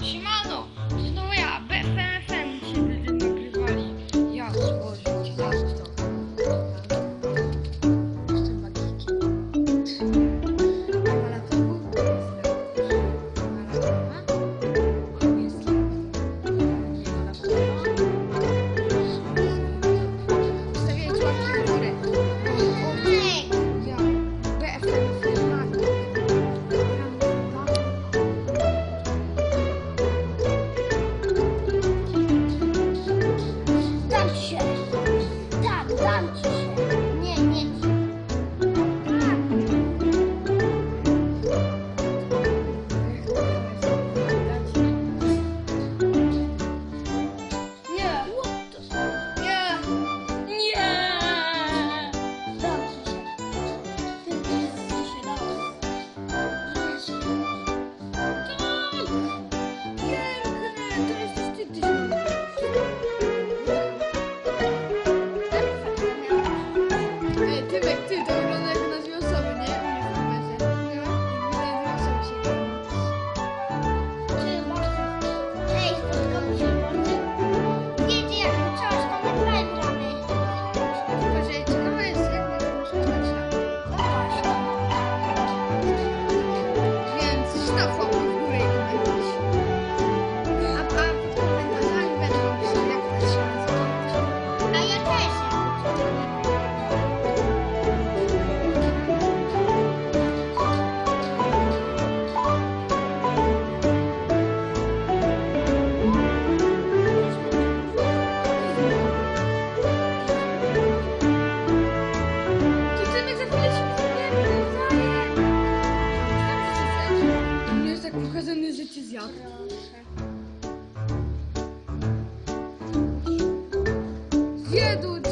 Почему? 站 Показаний життєзяк. Їдуть!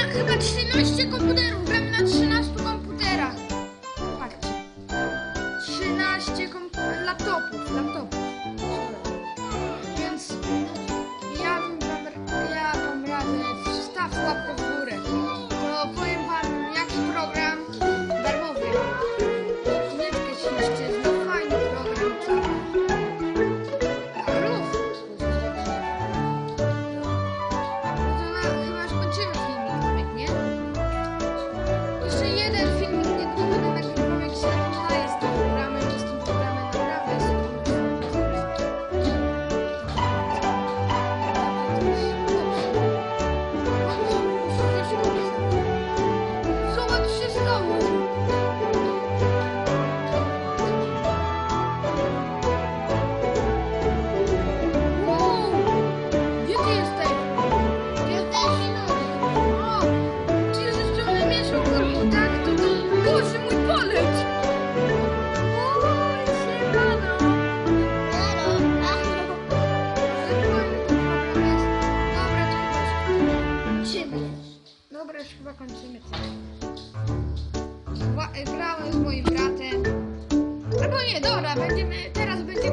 na chyba 13 komputerów, gram na 13. kończymy. Dobra, już chyba kończymy. Grałem e, z moim bratem. Albo nie, dobra, będziemy, teraz będziemy